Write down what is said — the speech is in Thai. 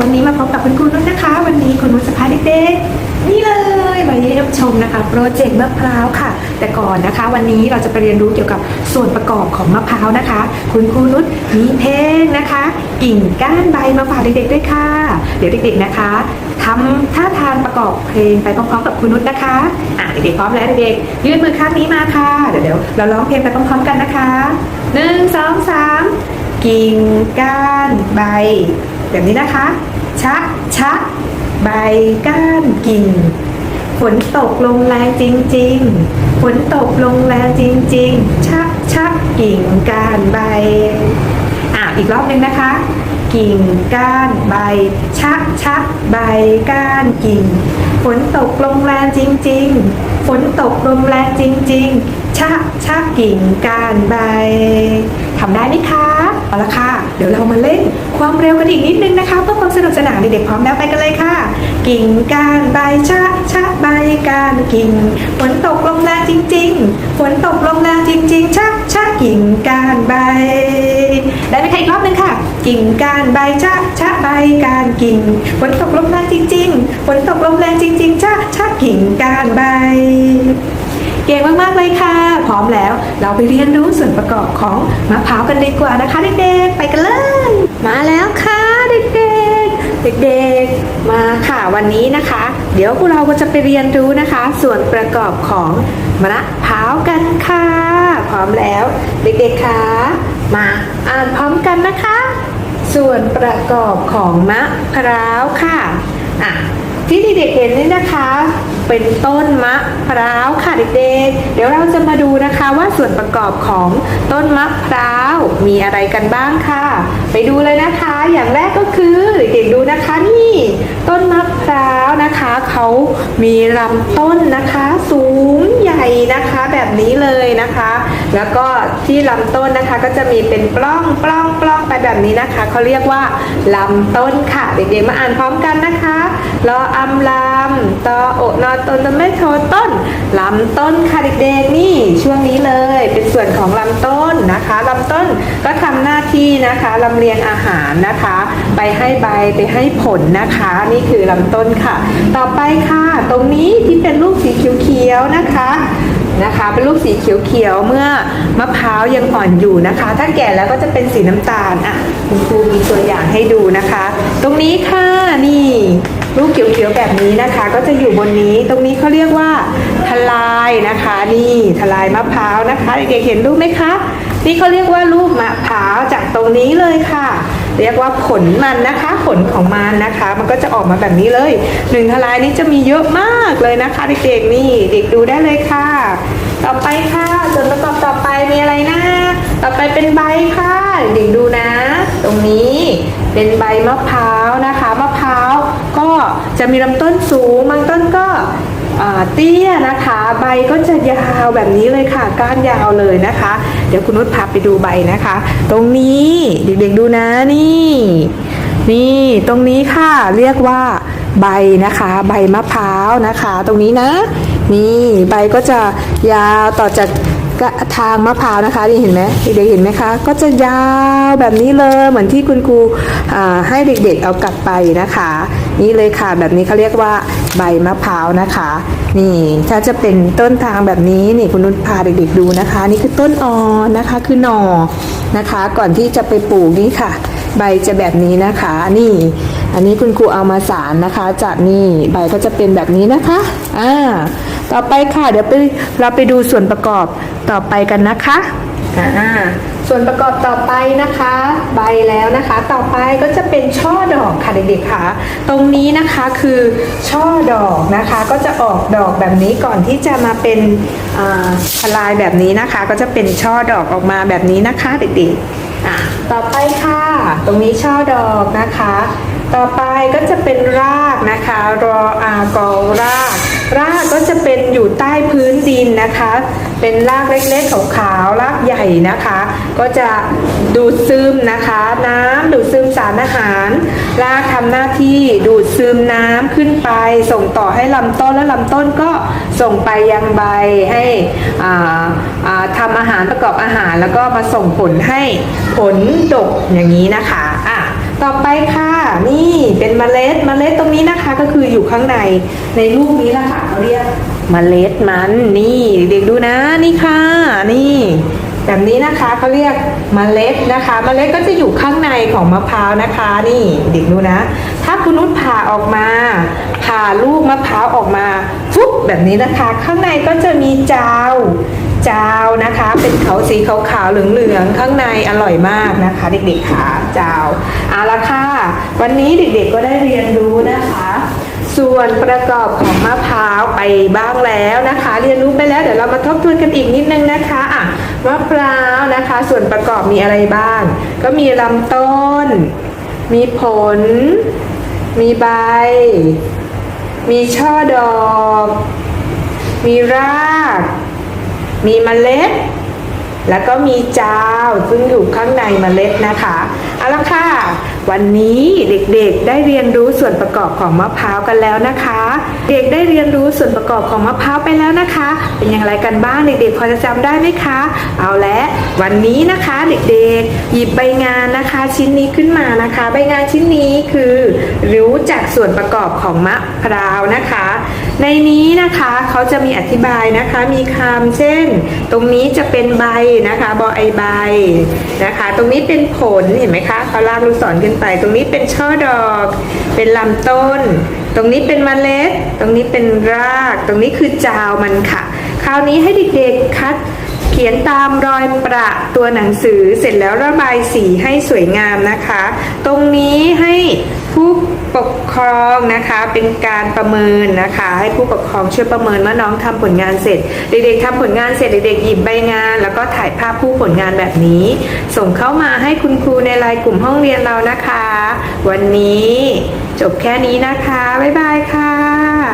วันนี้มาพบกับคุณครูนุ่นนะคะ วันนี้คุณนุ่นจะพาเด็กๆนี่เลยมาเยี่ยมชมนะคะโปรเจกต์มะพร้าวค่ะ แต่ก่อนนะคะ วันนี้เราจะไปเรียนรู้เกี่ยวกับส่วนประกอบของมะพร้าวนะคะ คุณครูนุ่นมีเพลงนะคะ กิ่งก้านใบมาฝากเด็กๆด้วยค่ะ เดี๋ยวเด็กๆนะคะทำท่าทางประกอบเพลงไปพร้อมๆกับคุณนุชนะคะอะเด็กๆพร้อมแล้วเด็กๆยื่นมือข้างนี้มาค่ะ เดี๋ยวเดี๋ยวเราร้องเพลงไปพร้อมๆกันนะคะหนึ่งสองสามกิ่งก้านใบ แบบนี้นะคะ ชะ ชะ ใบก้านกิ่งฝนตกลงแรงจริง ๆ ฝนตกลงแรงจริง ๆชะชะกิ่งก้านใบ อะอีกรอบหนึ่งนะคะ กิ่งก้านใบชะชะใบก้านกิ่ง ฝนตกลงแรงจริง ๆ ฝนตกลงแรงจริง ๆชะชะกิ่งก้านใบทำได้ไหมคะเอาละค่ะ ดี๋ยวเรามาเล่นความเร็วกันอีกนิดนึงนะคะเพื่อความสนุกสนานเด็กๆพร้อมแล้วไปกันเลยค่ะ กิ่งก้านใบชะชะใบก้านกิ่งฝนตกลงแรงจริง ๆฝนตกลงแรงจริง ๆชะชะกิ่งก้านใบ ได้ไหมคะอีกรอบหนึงค่ะ กิ่งก้านใบชะชะใบก้านกิ่งฝนตกลงแรงจริง ๆฝนตกลงแรงจริง ๆชะชะกิ่งก้านใบ เก่งมากๆเลยค่ะ พร้อมแล้วเราไปเรียนรู้ส่วนประกอบของมะพร้าวกันดีกว่านะคะเด็กๆ ไปกันเลย มาแล้วค่ะเด็กๆ เด็กๆ มาค่ะวันนี้นะคะ เดี๋ยวพวกเราก็จะไปเรียนรู้นะคะ ส่วนประกอบของมะพร้าวกันค่ะ พร้อมแล้วเด็กๆคะมาอ่านพร้อมกันนะคะ ส่วนประกอบของมะพร้าวค่ะอะ ที่เด็กๆเห็นนี่นะคะ เป็นต้นมะพร้าวค่ะเด็กๆ เดี๋ยวเราจะมาดูนะคะว่าส่วนประกอบของต้นมะพร้าวมีอะไรกันบ้างค่ะ ไปดูเลยนะคะ อย่างแรกก็คือเด็กๆดูนะคะนี่ ต้นมะพร้าวนะคะเขามีลำต้นนะคะ สูงใหญ่นะคะแบบนี้เลยนะคะ แล้วก็ที่ลำต้นนะคะก็จะมีเป็นปล้องปล้องปล้องไปแบบนี้นะคะเขาเรียกว่าลำต้นค่ะ เด็กๆมาอ่านพร้อมกันนะคะ รออำลำตอโอนอตนตนไม่โทต้นลำต้นค่ะเด็กๆนี่ช่วงนี้เลย เป็นส่วนของลำต้นนะคะลำต้นก็ทำหน้าที่นะคะลำเลียงอาหารนะคะ ไปให้ใบไปให้ผลนะคะ นี่คือลำต้นค่ะ ต่อไปค่ะ ตรงนี้ที่เป็นลูกสีเขียวๆนะคะนะคะเป็นลูกสีเขียวๆเมื่อมะพร้าวยังอ่อนอยู่นะคะ ถ้าแก่แล้วก็จะเป็นสีน้ำตาลอะคุณครูมีตัวอย่างให้ดูนะคะ ตรงนี้ค่ะ ขียวๆแบบนี้นะคะ ก็จะอยู่บนนี้ตรงนี้เขาเรียกว่าทลายนะคะ นี่ทลายมะพร้าวนะคะเด็กๆเห็นรูปไหมคะ นี่เขาเรียกว่าลูกมะพร้าวจากตรงนี้เลยค่ะ เรียกว่าผลมันนะคะ ผลของมันนะคะ มันก็จะออกมาแบบนี้เลยหนึ่งทลายนี้จะมีเยอะมากเลยนะคะเด็กๆนี่เด็กดูได้เลยค่ะ ต่อไปค่ะส่วนประกอบต่อไปมีอะไรนะต่อไปเป็นใบค่ะ เด็กดูนะ ตรงนี้เป็นใบมะพร้าวนะคะมะพร้าวก็ จะมีลำต้นสูงบางต้นก็เตี้ยนะคะ ใบก็จะยาวแบบนี้เลยค่ะ ก้านยาวเลยนะคะ เดี๋ยวคุณนุชพาไปดูใบนะคะ ตรงนี้เด็กๆดูนะนี่ นี่ตรงนี้ค่ะเรียกว่าใบนะคะ ใบมะพร้าวนะคะ ตรงนี้นะ นี่ใบก็จะยาวต่อจาก กระทางมะพร้าวนะคะนี่เห็นไหมเด็กๆเห็นไหมคะ ก็จะยาวแบบนี้เลยเหมือนที่คุณครูให้เด็กๆเอากลับไปนะคะ นี่เลยค่ะแบบนี้เขาเรียกว่าใบมะพร้าวนะคะ นี่ถ้าจะเป็นต้นทางแบบนี้นี่คุณนุชพาเด็กๆดูนะคะ นี่คือต้นอ่อนนะคะคือหนอนะคะ ก่อนที่จะไปปลูกนี่ค่ะ ใบจะแบบนี้นะคะนี่ อันนี้คุณครูเอามาสารนะคะจากนี่ใบก็จะเป็นแบบนี้นะคะอ่า ต่อไปค่ะ เดี๋ยวไปเราไปดูส่วนประกอบต่อไปกันนะคะอ่าส่วนประกอบต่อไปนะคะ ใบแล้วนะคะ ต่อไปก็จะเป็นช่อดอกค่ะเด็กๆค่ะ ตรงนี้นะคะคือช่อดอกนะคะ ก็จะออกดอกแบบนี้ก่อนที่จะมาเป็นทลายแบบนี้นะคะ ก็จะเป็นช่อดอกออกมาแบบนี้นะคะเด็กๆอะต่อไปค่ะ ตรงนี้ช่อดอกนะคะ ต่อไปก็จะเป็นรากนะคะรออากอรากรา ก็จะเป็นอยู่ใต้พื้นดินนะคะ เป็นรากเล็กๆขาวๆรากใหญ่นะคะ ก็จะดูดซึมนะคะ น้ำดูดซึมสารอาหาร รากทำหน้าที่ดูดซึมน้ำขึ้นไป ส่งต่อให้ลำต้นและลำต้นก็ส่งไปยังใบให้อ่าทำอาหารประกอบอาหาร แล้วก็มาส่งผลให้ผลดกอย่างนี้นะคะอะ ต่อไปค่ะนี่เป็นเมล็ดเมล็ดตรงนี้นะคะก็คืออยู่ข้างในในรูปนี้ละค่ะเขาเรียกเมล็ดมันนี่เด็กดูนะนี่ค่ะ นี่ แบบนี้นะคะเขาเรียกเมล็ดนะคะเมล็ดก็จะอยู่ข้างในของมะพร้าวนะคะ นี่เด็กดูนะ ถ้าคุณนุชผ่าออกมาผ่าลูกมะพร้าวออกมาฟุบแบบนี้นะคะ ข้างในก็จะมีเจ้าจาวนะคะ เป็นเขาสีขาวๆเหลืองๆข้างในอร่อยมากนะคะ เด็กๆค่ะจาวเอาล วันนี้เด็กๆก็ได้เรียนรู้นะคะ ส่วนประกอบของมะพร้าวไปบ้างแล้วนะคะ เรียนรู้ไปแล้วเดี๋ยวเรามาทบทวนกันอีกนิดนึงนะคะอะมะพร้าวนะคะ ส่วนประกอบมีอะไรบ้าง ก็มีลำต้น มีผล มีใบ มีช่อดอก มีราก มีเมล็ด แล้วก็มีจาวซึ่งอยู่ข้างในเมล็ดนะคะเอาละค่ะ วันนี้เด็กๆได้เรียนรู้ส่วนประกอบของมะพร้าวกันแล้วนะคะ เด็กได้เรียนรู้ส่วนประกอบของมะพร้าวไปแล้วนะคะ เป็นอย่างไรกันบ้างเด็กๆพอจะจำได้ไหมคะ เอาละ วันนี้นะคะเด็กๆ หยิบใบงานนะคะชิ้นนี้ขึ้นมานะคะ ใบงานชิ้นนี้คือรู้จักส่วนประกอบของมะพร้าวนะคะ ในนี้นะคะเขาจะมีอธิบายนะคะมีคำเช่น ตรงนี้จะเป็นใบนะคะบอไอใบนะคะ ตรงนี้เป็นผลเห็นไหมคะเขาลากลูกศรขึ้นไป ตรงนี้เป็นช่อดอก เป็นลำต้น ตรงนี้เป็นมเมล็ด ตรงนี้เป็นราก ตรงนี้คือจาวมันค่ะ คราวนี้ให้เด็กๆคัด ขียนตามรอยประตัวหนังสือเสร็จแล้วระบายสีให้สวยงามนะคะ ตรงนี้ให้ผู้ปกครองนะคะเป็นการประเมินนะคะ ให้ผู้ปกครองช่วยประเมินว่าน้องทำผลงานเสร็จ เด็กๆทำผลงานเสร็จเด็กๆหยิบใบงาน แล้วก็ถ่ายภาพผู้ผลงานแบบนี้ ส่งเข้ามาให้คุณครูในไลน์กลุ่มห้องเรียนเรานะคะ วันนี้จบแค่นี้นะคะ บ๊ายบายค่ะ